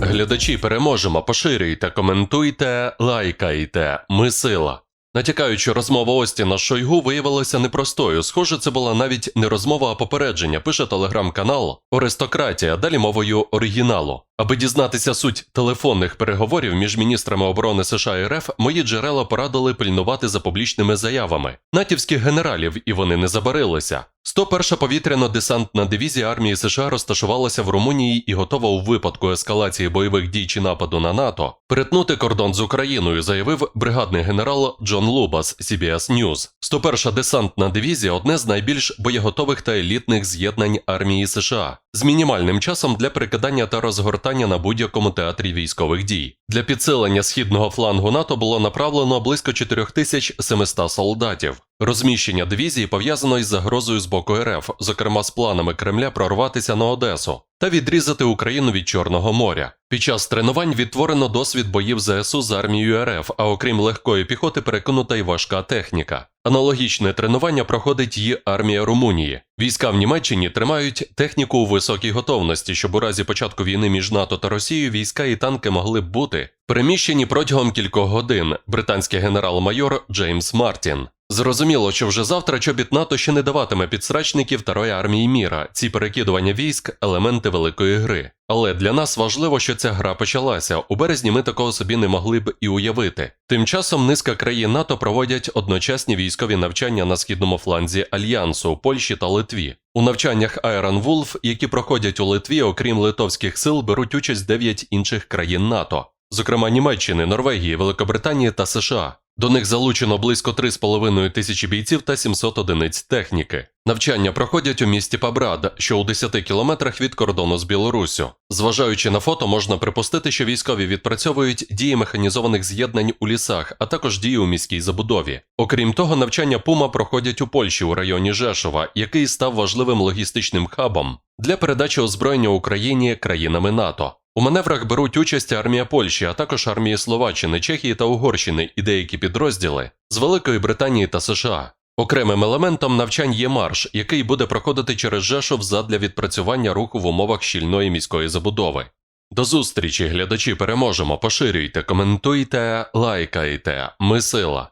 глядачі, переможемо. Поширюйте, коментуйте, лайкайте. Ми сила. Натякаючи розмова Остіна Шойгу виявилася непростою. Схоже, це була навіть не розмова, а попередження. Пише телеграм-канал Аристократія, далі мовою оригіналу. Аби дізнатися суть телефонних переговорів між міністрами оборони США і РФ, мої джерела порадили пильнувати за публічними заявами натівських генералів, і вони не забарилися. 101-ша повітряно-десантна дивізія армії США розташувалася в Румунії і готова у випадку ескалації бойових дій чи нападу на НАТО перетнути кордон з Україною, заявив бригадний генерал Джон Лубас CBS News. 101-ша десантна дивізія одне з найбільш боєготових та елітних з'єднань армії США з мінімальним часом для прикидання та розгортання на будь-якому театрі військових дій. Для підсилення східного флангу НАТО було направлено близько 4700 солдатів. Розміщення дивізії пов'язано із загрозою з боку РФ, зокрема з планами Кремля прорватися на Одесу та відрізати Україну від Чорного моря. Під час тренувань відтворено досвід боїв ЗСУ з армією РФ, а окрім легкої піхоти, перекинута й важка техніка. Аналогічне тренування проходить і армія Румунії. Війська в Німеччині тримають техніку у високій готовності, щоб у разі початку війни між НАТО та Росією війська і танки могли б бути переміщені протягом кількох годин. Британський генерал-майор Джеймс Мартін. Зрозуміло, що вже завтра чобіт НАТО ще не даватиме підсрачників Второї армії міра. Ці перекидування військ елементи великої гри. Але для нас важливо, що ця гра почалася. У березні ми такого собі не могли б і уявити. Тим часом низка країн НАТО проводять одночасні військові навчання на східному фланзі альянсу Польщі та Литві. У навчаннях Iron Wolf, які проходять у Литві, окрім литовських сил, беруть участь 9 інших країн НАТО, зокрема Німеччини, Норвегії, Великобританії та США. До них залучено близько 3,5 тисячі бійців та 700 одиниць техніки. Навчання проходять у місті Пабрад, що у 10 кілометрах від кордону з Білоруссю. Зважаючи на фото, можна припустити, що військові відпрацьовують дії механізованих з'єднань у лісах, а також дії у міській забудові. Окрім того, навчання Пума проходять у Польщі у районі Жешова, який став важливим логістичним хабом для передачі озброєння Україні країнами НАТО. У маневрах беруть участь армія Польщі, а також армії Словаччини, Чехії та Угорщини і деякі підрозділи з Великої Британії та США. Окремим елементом навчань є марш, який буде проходити через Жешов задля відпрацювання руху в умовах щільної міської забудови. До зустрічі, глядачі, переможемо! Поширюйте, коментуйте, лайкайте. Ми сила.